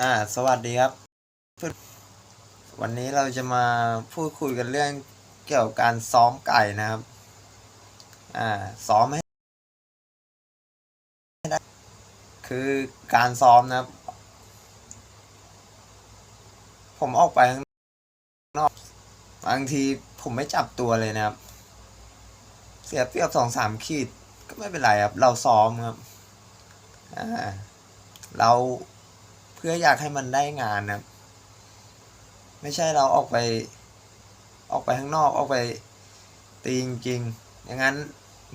อ่า สวัสดีครับ วันนี้เราจะมาพูดคุยกันเรื่องเกี่ยวกับการซ้อมไก่นะครับ อ่า ซ้อมให้ได้ คือการซ้อมนะครับ ผมออกไปข้างนอก บางทีผมไม่จับตัวเลยนะครับ เสียเปรียบสองสามขีด ก็ไม่เป็นไรครับ เราซ้อมครับ อ่า เรา พื่ออยากให้มันได้งานนะไม่ใช่เราออกไป ออกไปข้างนอกออกไปตีจริงๆอย่างนั้น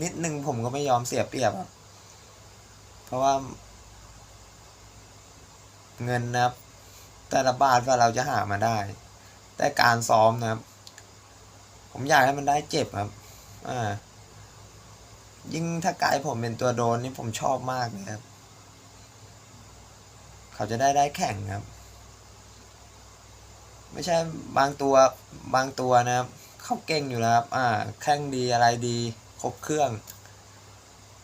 นิดนึงผมก็ไม่ยอมเสียเปรียบครับเพราะว่า เงินนะครับ แต่ละบาทว่าเราจะหามาได้ แต่การซ้อมนะครับ ผมอยากให้มันได้เจ็บครับ อ่า ยิ่งถ้ากายผมเป็นตัวโดนนี่ผมชอบมากเลยครับ เขาจะได้ได้แข่งครับ ไม่ใช่บางตัวบางตัวนะครับเขาเก่งอยู่แล้วครับอ่าแข่งดีอะไรดีครบเครื่อง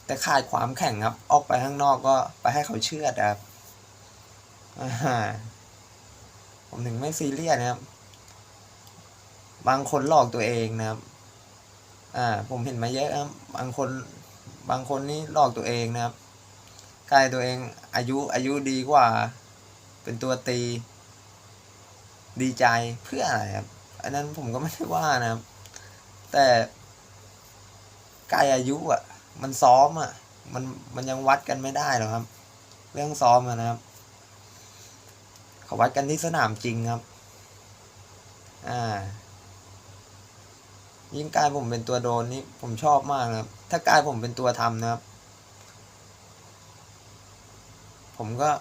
แต่ขาดความแข่งครับ ออกไปข้างนอกก็ไปให้เขาเชื่อดครับอ่าผมถึงไม่ซีเรียสนะครับ บางคนหลอกตัวเองนะครับ อ่า ผมเห็นมาเยอะครับ บางคน บางคนนี่หลอกตัวเองนะครับ กลายตัวเองอายุอายุดีกว่า เป็นตัวตี ดีใจเพื่ออะไรครับ อันนั้นผมก็ไม่ได้ว่านะครับ แต่กายอายุอะ มันซ้อมอะ มันมันยังวัดกันไม่ได้หรอกครับ เรื่องซ้อมอะนะครับเขาวัดกันที่สนามจริงครับ อ่ายิ่งกายผมเป็นตัวโดนนี่ผมชอบมากนะครับ ถ้ากายผมเป็นตัวทำนะครับ ผมก็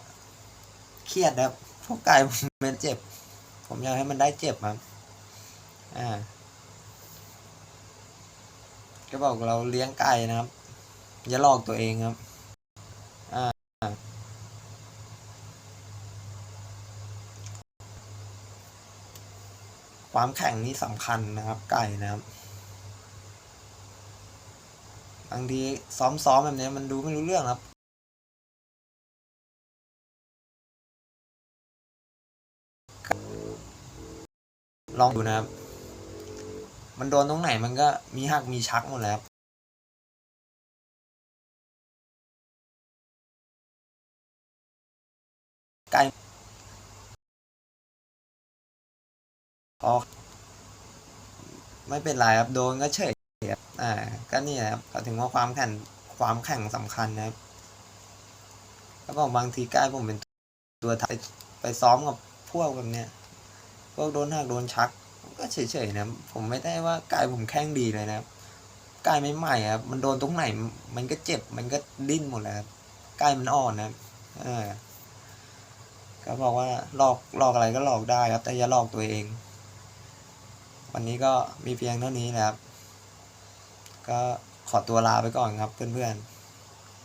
เครียดนะครับเพราะกายผมมันเจ็บ ผมอยากให้มันได้เจ็บครับ อ่า ก็บอกเราเลี้ยงไก่นะครับ อย่าหลอกตัวเองครับ อ่า ความแข็งนี่สำคัญนะครับ ไก่นะครับบางทีซ้อมๆแบบนี้มันดูไม่รู้เรื่องครับ ลองดูนะครับ มันโดนตรงไหนมันก็มีหักมีชักหมดแล้วครับไก่พอไม่เป็นไรครับ โดนก็เฉยครับอ่า ก็นี่แหละครับถึงว่าความแข่งความแข่งสำคัญนะครับแล้วบอกบางทีใกล้ผมเป็นตัวไปไปซ้อมกับพวกแบบเนี้ย พวกโดนหักโดนชัก ก็เฉยๆนะผมไม่ได้ว่ากายผมแข้งดีเลยนะกายใหม่ครับมันโดนตรงไหน มันก็เจ็บมันก็ดิ้นหมดแล้วครับกายมันอ่อนนะเออก็บอกว่าหลอกหลอกอะไรก็หลอกได้ครับ แต่อย่าหลอกตัวเอง วันนี้ก็มีเพียงเท่านี้นะครับ ก็ขอตัวลาไปก่อนครับเพื่อนๆ